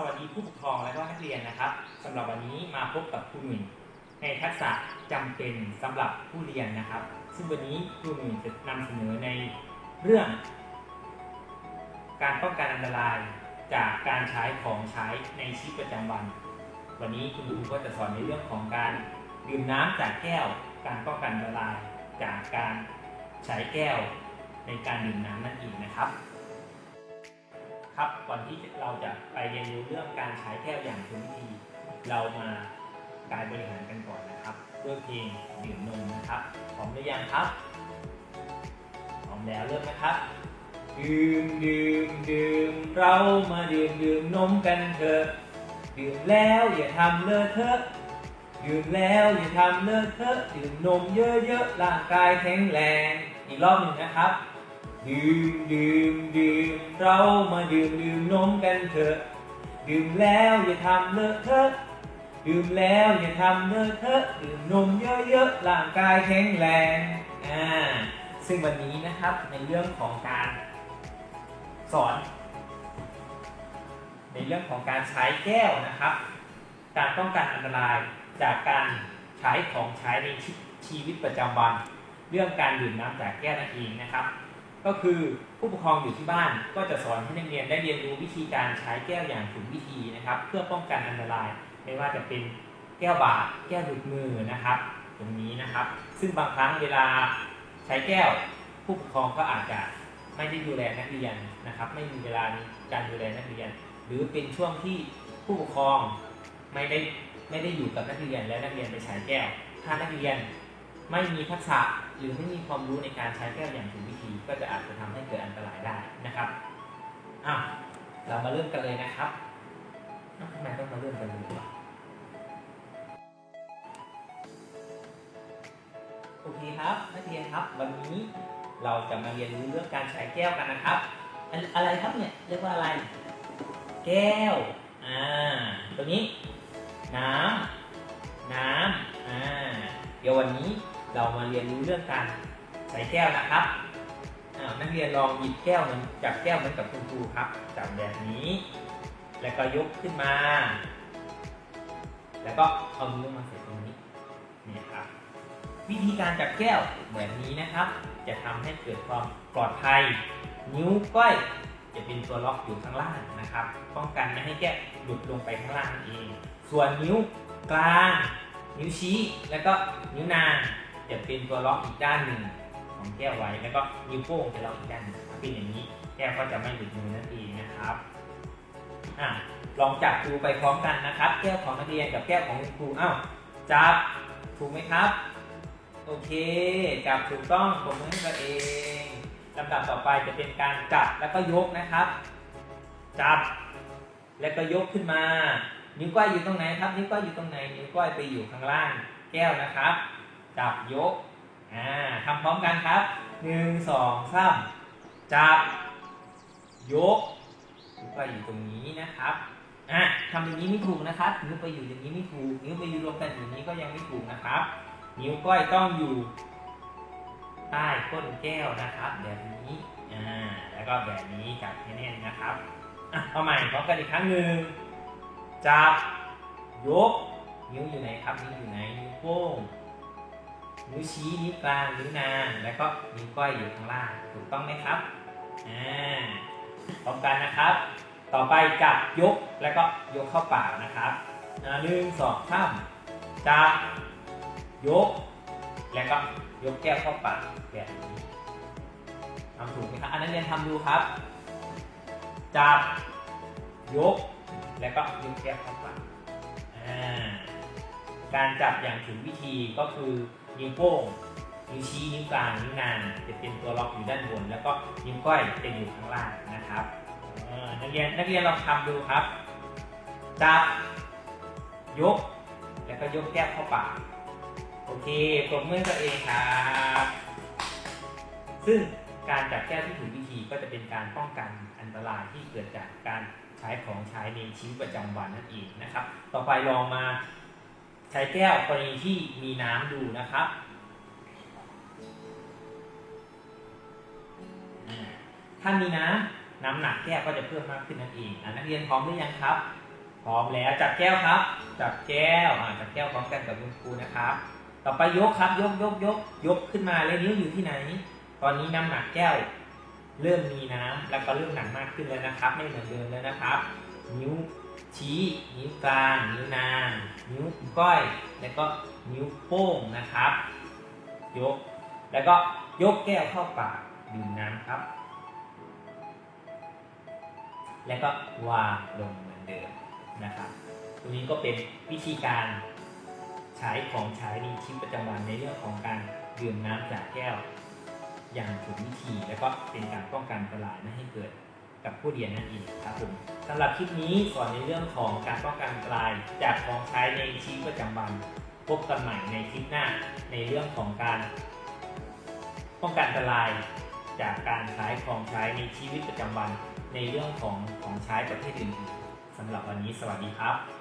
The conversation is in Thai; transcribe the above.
สวัสดีผู้ปกครองและก็นักเรียนนะครับสำหรับวันนี้มาพบกับครูหนุ่ยในทักษะจำเป็นสำหรับผู้เรียนนะครับ ซึ่งวันนี้ครูหนุ่ยจะนำเสนอในเรื่อง การป้องกันอันตรายจากการใช้ของใช้ในชีวิตประจำวัน วันนี้คุณครูก็จะสอนในเรื่องของการดื่มน้ำจากแก้ว การป้องกันอันตรายจากการใช้แก้วในการดื่มน้ำนั่นเองนะครับ ครับก่อนที่เราจะไปเรียนรู้เรื่องการใช้แก้วอย่างถูกวิธีเรามาการบริหารกันก่อนนะครับด้วยเพลงดื่มนมนะครับพร้อมหรือยังครับพร้อมแล้วเริ่มนะครับ ดื่มดื่มดื่มเรามาดื่มดื่มนมกันเถอะดื่มแล้วอย่าทำเลอะเทอะดื่มแล้วอย่าทำเลอะเทอะดื่มนมเยอะๆร่างกายแข็งแรงอีกรอบหนึ่งนะครับ ดื่มดื่มดื่มเรามาดื่มดื่มนมกันเถอะ ดื่มแล้วอย่าทำเลอะเทอะ ดื่มแล้วอย่าทำเลอะเทอะดื่มนมเยอะๆร่างกายแข็งแรงอ่าซึ่งวันนี้นะครับในเรื่องของการสอน ในเรื่องของการใช้แก้วนะครับ การป้องกันอันตรายจากการใช้ของใช้ในชีชีวิตประจำวัน เรื่องการดื่มน้ำจากแก้วนั่นเองนะครับ ก็คือผู้ปกครองอยู่ที่บ้านก็จะสอนให้นักเรียนได้เรียนรู้วิธีการใช้แก้วอย่างถูกวิธีนะครับ เพื่อป้องกันอันตราย ไม่ว่าจะเป็นแก้วบาดแก้วดูดมือนะครับ ตรงนี้นะครับ ซึ่งบางครั้งเวลาใช้แก้วผู้ปกครองก็อาจจะไม่ได้ดูแลนักเรียนนะครับ ไม่มีเวลาการดูแลนักเรียน หรือเป็นช่วงที่ผู้ปกครองไม่ได้ไม่ได้อยู่กับนักเรียนและนักเรียนไปใช้แก้ว ถ้านักเรียน ไม่มีทักษะหรือไม่มีความรู้ในการใช้แก้วอย่างถูกวิธีก็จะอาจจะทำให้เกิดอันตรายได้นะครับอ้าวเรามาเริ่มกันเลยนะครับทำไมต้องมาเริ่มกันเลยวะโอเคครับนักเรียนครับ วันนี้เราจะมาเรียนรู้เรื่องการใช้แก้วกันนะครับอันอะไรครับเนี่ยเรียกว่าอะไร แก้วอ่าตัวนี้ น้ำน้ำอ่าเดี๋ยววันนี้ เรามาเรียนรู้เรื่องการใส่แก้วนะครับนักเรียนลองหยิบแก้วเหมือนจับแก้วเหมือนกับคุณครูครับจับแบบนี้ แล้วก็ยกขึ้นมา แล้วก็เอานิ้วมาใส่ตรงนี้นี่ครับ วิธีการจับแก้วแบบนี้นะครับ จะทำให้เกิดความปลอดภัย นิ้วก้อยจะเป็นตัวล็อกอยู่ข้างล่างนะครับ ป้องกันไม่ให้แก้วหลุดลงไปข้างล่างนั่นเอง ส่วนนิ้วกลาง นิ้วชี้ แล้วก็นิ้วนาง จะเป็นตัวล็อกอีกด้านหนึ่งของแก้วไว้แล้วก็นิ้วโป้งจะล็อกอีกด้านหนึ่งถ้าเป็นอย่างนี้แก้วก็จะไม่หลุดมือนั่นเองนะครับอะลองจับดูไปพร้อมกันนะครับ แก้วของนักเรียนกับแก้วของคุณครูอ้าวจับถูกไหมครับ โอเคจับถูกต้องผมมือตัวเองลำดับต่อไปจะเป็นการจับแล้วก็ยกนะครับ จับ แล้วก็ยกขึ้นมา นิ้วก้อยอยู่ตรงไหนครับ นิ้วก้อยอยู่ตรงไหน นิ้วก้อยไปอยู่ข้างล่าง แก้วนะครับ จับยกอ่าทำพร้อมกันครับหนึ่งสองสามจับ ยกนิ้วก้อยอยู่ตรงนี้นะครับอะทำอย่างนี้ไม่ถูกนะครับนิ้วไปอยู่อย่างนี้ไม่ถูก นิ้วไปอยู่รวมกันอย่างนี้ก็ยังไม่ถูกนะครับ นิ้วก้อยต้องอยู่ ใต้ก้นแก้วนะครับ แบบนี้อ่าแล้วก็แบบนี้จับให้แน่นนะครับอะเอาใหม่พร้อมกันอีกครั้งหนึ่งจับยกนิ้วอยู่ไหนครับนิ้วอยู่ไหนนิ้วโป้ง นิ้วชี้นิ้วกลางนิ้วนางแล้วก็นิ้วก้อยอยู่ข้างล่างถูกต้องไหมครับอ่าพร้อมกันนะครับ ต่อไปจับยกแล้วก็ยกเข้าปากนะครับหนึ่งสองสามจับยก แล้วก็ยกแก้วเข้าปากแบบนี้ทำถูกไหมครับอันนั้นเรียนทำดูครับ จับยก แล้วก็ยกแก้วเข้าปากอ่าการจับอย่างถูกวิธีก็คือ นิ้วโป้งนิ้วชี้นิ้วกลางนิ้วนางจะเป็นตัวล็อกอยู่ด้านบน แล้วก็นิ้วก้อยจะอยู่ข้างล่างนะครับนักเรียนนักเรียนลองทำดูครับจับยก แล้วก็ยกแก้วเข้าปากโอเคปรบมือตัวเองครับซึ่งการจับแก้วที่ถูกวิธีก็จะเป็นการป้องกันอันตรายที่เกิดจากการใช้ของใช้ในชีวิตประจำวันนั่นเองนะครับ ต่อไปลองมา ใช้แก้วกรณีที่มีน้ำดูนะครับ ถ้ามีน้ำน้ำหนักแก้วก็จะเพิ่มมากขึ้นนั่นเองอนักเรียนพร้อมหรือยังครับ พร้อมแล้วจับแก้วครับ จับแก้วจับแก้วพร้อมกันกับคุณครูนะครับ ต่อไปยกครับ ยกยกยกยกขึ้นมาแล้วนิ้วอยู่ที่ไหน ตอนนี้น้ำหนักแก้ว เริ่มมีน้ำแล้วก็เริ่มหนักมากขึ้นแล้วนะครับ ไม่เหมือนเดิมแล้วนะครับ นิ้ว ชี้ นิ้วกลาง นิ้วนาง นิ้วก้อย แล้วก็นิ้วโป้งนะครับ ยก แล้วก็ยกแก้วเข้าปากดื่มน้ำครับ แล้วก็วางลงเหมือนเดิมนะครับตรงนี้ก็เป็นวิธีการใช้ของใช้ในชีวิตประจำวันในเรื่องของการดื่มน้ำจากแก้ว อย่างถูกวิธี แล้วก็เป็นการป้องกันอันตรายไม่ให้เกิด กับผู้เรียนนั่นเองครับผมสำหรับคลิปนี้สอนในเรื่องของการป้องกันอันตรายจากของใช้ในชีวิตประจำวัน พบกันใหม่ในคลิปหน้าในเรื่องของการป้องกันอันตรายจากการใช้ของใช้ในชีวิตประจำวัน ในเรื่องของของใช้ประเภทอื่นๆสำหรับวันนี้สวัสดีครับ